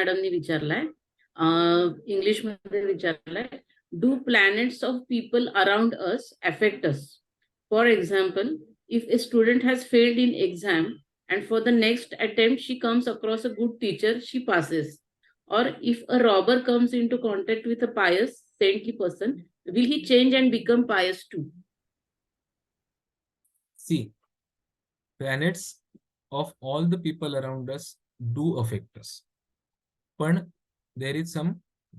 मॅडमनी विचारलाय इंग्लिश मध्ये विचारलाय do planets of people around us affect us for example if a student has failed in exam and for the next attempt she comes across a good teacher she passes or if a robber comes into contact with a pious saintly person will he change and become pious too See, planets of all the people around us do affect us. पण there is some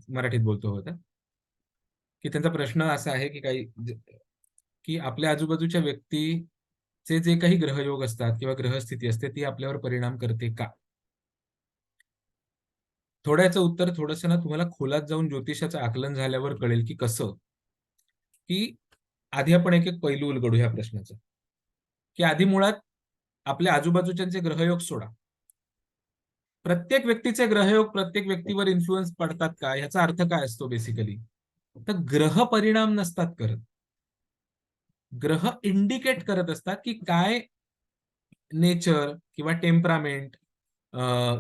मराठीत बोलतो होता की त्यांचा प्रश्न असा आहे की काही की आपल्या आजूबाजूच्या व्यक्तीचे जे काही ग्रहयोग असतात किंवा ग्रहस्थिती असते ती आपल्यावर परिणाम करते का? थोड्याचं उत्तर थोडस ना तुम्हाला खोलात जाऊन ज्योतिषाचं आकलन झाल्यावर कळेल की कसं. की आधी आपण एक एक पैलू उलगडू ह्या प्रश्नाचा. की आधी मुळात आपल्या आजूबाजूच्यांचे ग्रहयोग सोडा. प्रत्येक व्यक्तीचे ग्रहयोग प्रत्येक व्यक्तीवर इन्फ्लुअन्स पडतात का? ह्याचा अर्थ काय असतो बेसिकली तर ग्रह परिणाम नसतात करत. ग्रह इंडिकेट करत असतात की काय नेचर किंवा टेम्परामेंट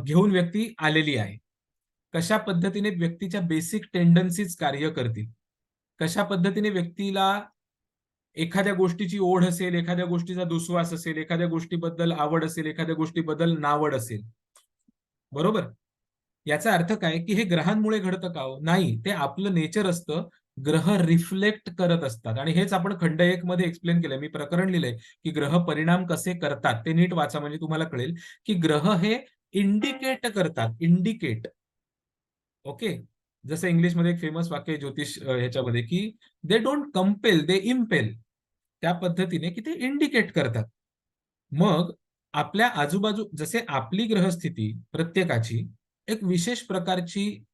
घेऊन व्यक्ती आलेली आहे. कशा पद्धतीने व्यक्तीच्या बेसिक टेंडन्सीज कार्य करतील? कशा पद्धतीने व्यक्तीला एखाद्या गोष्टीची ओढ असेल एखाद्या गोष्टीचा दुस्वास असेल एखाद्या गोष्टीबद्दल आवड असेल एखाद्या गोष्टीबद्दल नावड असेल बरोबर? याचा अर्थ काय की हे ग्रहांमुळे घडतं का हो? नाही ते आपलं नेचर असतं. ग्रह रिफ्लेक्ट करत असतात. आणि हेच आपण खंड एक मध्ये एक्सप्लेन केलंय. मी प्रकरण लिहिलंय की ग्रह परिणाम कसे करतात. ते नीट वाचा म्हणजे तुम्हाला कळेल की ग्रह हे इंडिकेट करतात. Indicate okay? जसं इंग्लिशमध्ये एक फेमस वाक्य आहे ज्योतिष ह्याच्यामध्ये की they don't compel they impel त्या पद्धतीने की ते इंडिकेट करतात. मग आपल्या आजूबाजू जसे आपली ग्रहस्थिती प्रत्येकाची एक विशेष प्रकारची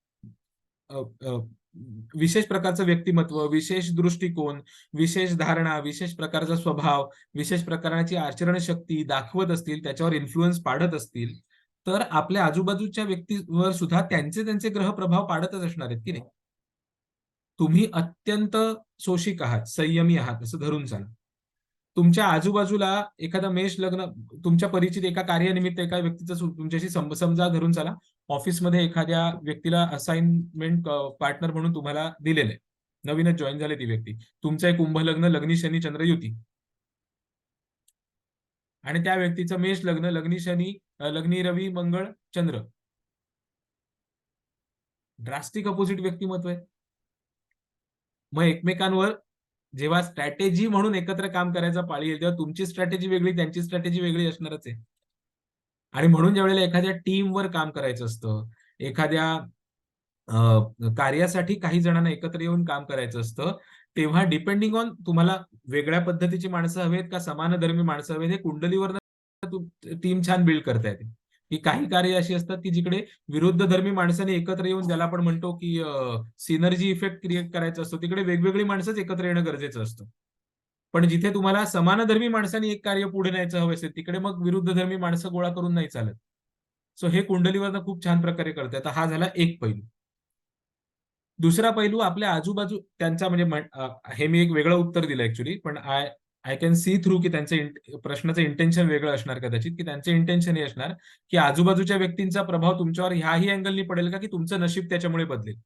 विशेष प्रकारचं व्यक्तिमत्व विशेष दृष्टिकोन विशेष धारणा विशेष प्रकारचा स्वभाव विशेष प्रकारची आचरण शक्ती दाखवत असतील त्याच्यावर इन्फ्लुअन्स पाडत असतील तर आपल्या आजूबाजूच्या व्यक्तीवर सुद्धा त्यांचे त्यांचे ग्रह प्रभाव पाडतच असणार आहेत की नाही? तुम्ही अत्यंत सोशिक आहात संयमी आहात असं धरून चाला. तुमच्या आजूबाजूला एखादा मेष लग्न तुमच्या परिचित एका कार्यानिमित्त एका व्यक्तीचा तुमच्याशी सम- समजा धरून चला. ऑफिसमध्ये एखाद्या व्यक्तीला असाइनमेंट पार्टनर म्हणून तुम्हाला दिलेलं आहे. नवीनच जॉईन झाले ती व्यक्ती. तुमचं एक कुंभ लग्न लग्नी शनी चंद्र युती. आणि त्या व्यक्तीचं मेष लग्न लग्नी शनी लग्नी रवी मंगळ चंद्र. ड्रास्टिक अपोजिट व्यक्तिमत्व आहे. मग एकमेकांवर जेव्हा स्ट्रॅटेजी म्हणून एकत्र काम करायचा पाळी येईल तेव्हा तुमची स्ट्रॅटेजी वेगळी त्यांची स्ट्रॅटेजी वेगळी असणारच आहे. आणि म्हणून ज्या वेळेला एखाद्या टीमवर काम करायचं असतं एखाद्या कार्यासाठी काही जणांना एकत्र येऊन काम करायचं असतं तेव्हा डिपेंडिंग ऑन तुम्हाला वेगळ्या पद्धतीची माणसं हवेत का समानधर्मी माणसं हवेत हे कुंडलीवर टीम छान बिल्ड करता येते. की काही कार्य अशी असतात की जिकडे विरुद्ध धर्मी माणसाने एकत्र येऊन ज्याला आपण म्हणतो की सिनर्जी इफेक्ट क्रिएट करायचा असतो तिकडे वेगवेगळी माणसंच एकत्र येणं गरजेचं असतं. पण जिथे तुम्हाला समानधर्मी माणसाने एक कार्य पुढे न्यायचं हवं असेल तिकडे मग विरुद्ध धर्मी माणसं गोळा करून नाही चालत. सो हे कुंडलीवरनं खूप छान प्रकारे कळतंय. आता हा झाला एक पैलू. दुसरा पैलू आपल्या आजूबाजू त्यांचा म्हणजे हे मी एक वेगळं उत्तर दिलं ऍक्च्युली पण I I can see through की त्यांचं प्रश्नाचं इंटेन्शन वेगळं असणार कदाचित की त्यांचं इंटेन्शन हे असणार की आजूबाजूच्या व्यक्तींचा प्रभाव तुमच्यावर ह्याही अँगलनी पडेल का की तुमचं नशीब त्याच्यामुळे बदलेल?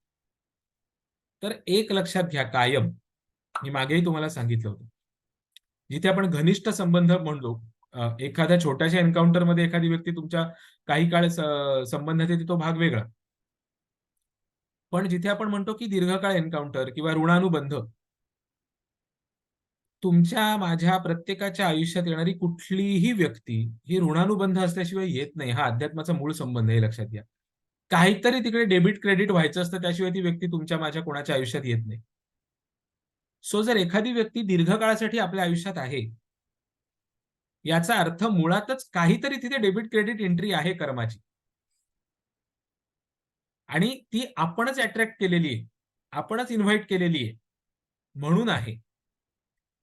तर एक लक्षात घ्या कायम. मी मागेही तुम्हाला सांगितलं होतं. जिथे आपण घनिष्ठ संबंध म्हणलो एखाद्या छोट्याशा एन्काउंटरमध्ये एखादी व्यक्ती तुमच्या काही काळ संबंधात येते तो भाग वेगळा. पण जिथे आपण म्हणतो की दीर्घकाळ एन्काउंटर किंवा ऋणानुबंध तुमच्या माझ्या प्रत्येकाच्या आयुष्यात येणारी कुठलीही व्यक्ती ही ऋणानुबंध असल्याशिवाय येत नाही. हा अध्यात्माचा मूळ संबंध आहे लक्षात घ्या. काहीतरी तिकडे डेबिट क्रेडिट व्हायचं असतं त्याशिवाय ती व्यक्ती तुमच्या माझ्या कोणाच्या आयुष्यात येत नाही. सो जर एखादी व्यक्ती दीर्घकाळासाठी आपल्या आयुष्यात आहे याचा अर्थ मुळातच काहीतरी तिथे डेबिट क्रेडिट एंट्री आहे कर्माची. आणि ती आपणच अट्रॅक्ट केलेली आहे आपणच इन्व्हाइट केलेली आहे म्हणून आहे.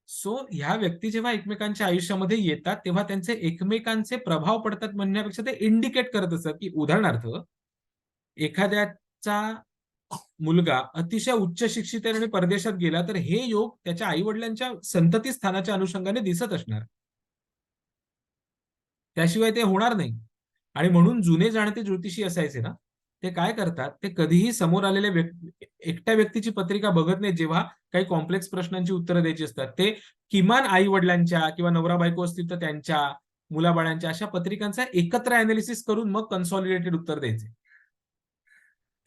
सो ह्या व्यक्ती जेव्हा एकमेकांच्या आयुष्यामध्ये येतात तेव्हा त्यांचे एकमेकांचे प्रभाव पडतात म्हणण्यापेक्षा ते इंडिकेट करत असतात की उदाहरणार्थ एखाद्याचा मुलगा अतिशय उच्च शिक्षित आहे आणि परदेशात गेला तर हे योग त्याच्या आई वडिलांच्या संतती स्थानाच्या अनुषंगाने दिसत असणार. त्याशिवाय ते होणार नाही. आणि म्हणून जुने जाणते ज्योतिषी असायचे ना ते काय करतात? ते कधीही समोर आलेल्या व्यक्ती एकट्या व्यक्तीची पत्रिका बघत नाही जेव्हा काही कॉम्प्लेक्स प्रश्नांची उत्तरं द्यायची असतात. ते किमान आई वडिलांच्या किंवा नवरा बायको असतील तर त्यांच्या मुलाबाळांच्या अशा पत्रिकांचा एकत्र अनालिसिस करून मग कन्सॉलिडेटेड उत्तर द्यायचे.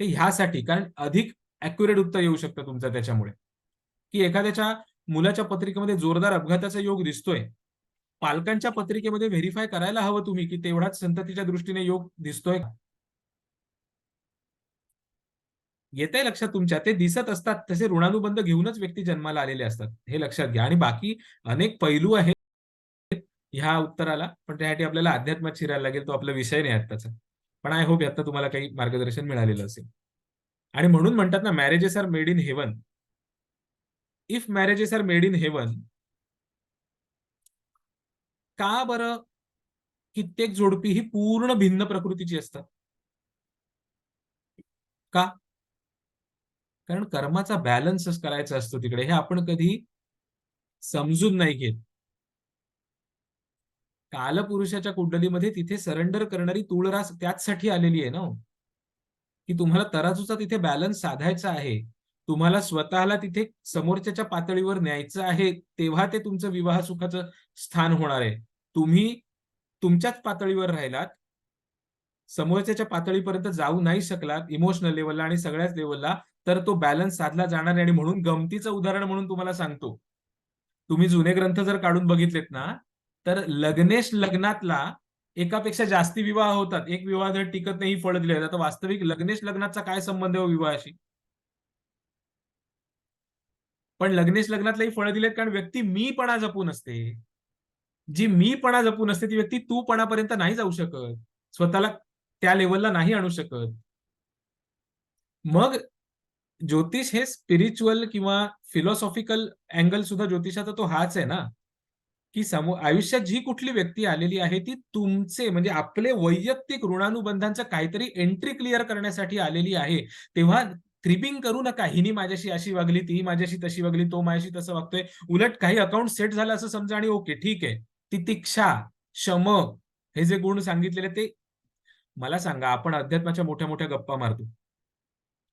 ते ह्यासाठी कारण अधिक अॅक्युरेट उत्तर येऊ शकतं तुमचं त्याच्यामुळे. की एखाद्याच्या मुलाच्या पत्रिकेमध्ये जोरदार अपघाताचा योग दिसतोय. पालकांच्या पत्रिकेमध्ये व्हेरीफाय करायला हवं तुम्ही की तेवढाच संततीच्या दृष्टीने योग दिसतोय का? येत आहे लक्षात तुमच्या. ते दिसत असतात तसे ऋणानुबंध घेऊनच व्यक्ती जन्माला आलेले असतात. हे लक्षात घ्या. आणि बाकी अनेक पैलू आहेत ह्या उत्तराला पण त्यासाठी आपल्याला अध्यात्मात शिरायला लागेल तो आपला विषय नाही आत्ताचा. पण आय होप आता तुम्हाला काही मार्गदर्शन मिळालेलं असेल. आणि म्हणून म्हणतात ना marriages are made in heaven if marriages are made in heaven का बरं कित्येक जोडपी ही पूर्ण भिन्न प्रकृतीची असतात? का? कारण कर्माचा बॅलन्सच करायचा असतो तिकडे. हे आपण कधी समजून नाही घेत. कालपुरुषाच्या कुंडलीमध्ये तिथे सरेंडर करणारी तुळरास त्याचसाठी आलेली आहे ना हो. की तुम्हाला तराजूचा तिथे बॅलन्स साधायचा आहे. तुम्हाला स्वतःला तिथे समोरच्याच्या पातळीवर न्यायचं आहे तेव्हा ते तुमचं विवाह सुखाचं स्थान होणार आहे. तुम्ही तुमच्याच पातळीवर राहिलात समोरच्याच्या पातळीपर्यंत जाऊ नाही शकलात इमोशनल लेवलला आणि सगळ्याच लेवलला तर तो बॅलन्स साधला जाणार नाही. आणि म्हणून गमतीचं उदाहरण म्हणून तुम्हाला सांगतो. तुम्ही जुने ग्रंथ जर काढून बघितलेत ना तर लग्नेश लग्नातला एकापेक्षा जास्ती विवाह होतात. एक विवाह जर टिकत नाही फळ दिले जातात वास्तविक लग्नेश लग्नाचा काय संबंध आहे हो विवाहाशी? पण लग्नेश लग्नातलाही फळ दिलेत कारण व्यक्ती मीपणा जपून असते. जी मीपणा जपून असते ती व्यक्ती तूपणापर्यंत नाही जाऊ शकत. स्वतःला त्या लेवलला नाही आणू शकत. मग ज्योतिष हे स्पिरिच्युअल किंवा फिलॉसॉफिकल अँगल सुद्धा ज्योतिषाचा तो हाच आहे ना? की समोर आयुष्यात जी कुठली व्यक्ती आलेली आहे ती तुमचे म्हणजे आपले वैयक्तिक ऋणानुबंधांचं काहीतरी एंट्री क्लिअर करण्यासाठी आलेली आहे. तेव्हा क्रिपिंग करू नका. हिनी माझ्याशी अशी वागली ती माझ्याशी तशी वागली तो माझ्याशी तसं वागतोय. उलट काही अकाउंट सेट झालं असं समजा आणि ओके ठीक आहे. तितिक्षा शम हे जे गुण सांगितलेले ते मला सांगा आपण अध्यात्माच्या मोठ्या मोठ्या गप्पा मारतो.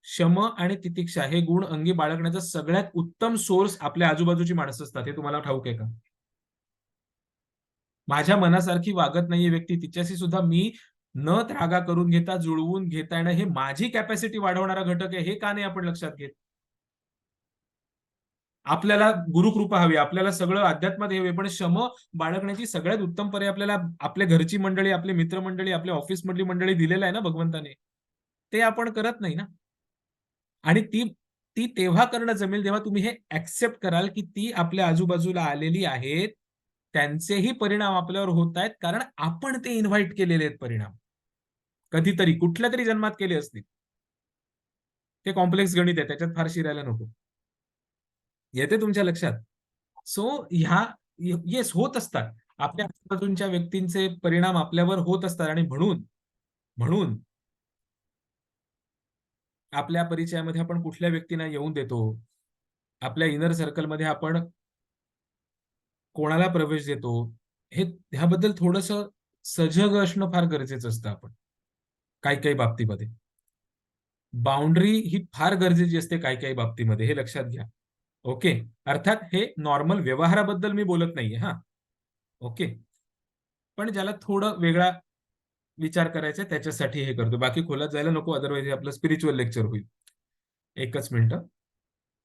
शम आणि तितिक्षा हे गुण अंगी बाळगण्याचा सगळ्यात उत्तम सोर्स आपल्या आजूबाजूची माणसं असतात. हे तुम्हाला ठाऊक आहे का? माझ्या मनासारखी वागत नाहीये व्यक्ती. तिच्याशी सुद्धा मी न त्रागा करून घेता जुळवून घेता येणं हे माझी कॅपॅसिटी वाढवणारा घटक आहे. हे का नाही आपण लक्षात घेत? आपल्याला गुरुकृपा हवी. आपल्याला सगळं अध्यात्मात हवे. पण शम बाळगण्याची सगळ्यात उत्तम पर्याय आपल्याला आपल्या घरची मंडळी आपले मित्रमंडळी आपल्या ऑफिस मधली मंडळी दिलेलं आहे ना भगवंताने? ते आपण करत नाही ना? आणि ती ती तेव्हा करणं जमेल जेव्हा तुम्ही हे ऍक्सेप्ट कराल की ती आपल्या आजूबाजूला आलेली आहेत त्यांचेही परिणाम आपल्यावर होत आहेत कारण आपण ते इन्व्हाइट केलेले आहेत परिणाम. कधीतरी कुठल्या तरी जन्मात केले असतील. ते कॉम्प्लेक्स गणित आहे त्याच्यात फार शिरायला नको. येते तुमच्या लक्षात? सो ह्या येस होत असतात. आपल्या आजूबाजूच्या व्यक्तींचे परिणाम आपल्यावर होत असतात आणि म्हणून म्हणून आपल्या परिचयामध्ये आपण कुठल्या व्यक्तींना येऊन देतो? आपल्या इनर सर्कलमध्ये आपण कोणाला प्रवेश देतो? हे ह्याबद्दल थोडस सजग असणं फार गरजेचं असतं आपण काही काही बाबतीमध्ये. बाउंड्री ही फार गरजेची असते काही काही बाबतीमध्ये हे लक्षात घ्या. ओके अर्थात हे नॉर्मल व्यवहाराबद्दल मी बोलत नाहीये हा. ओके पण ज्याला थोडं वेगळा विचार करायचा त्याच्यासाठी हे करतो. बाकी खोलात जायला नको अदरवाईज आपलं स्पिरिच्युअल लेक्चर होईल. एकच मिनिट.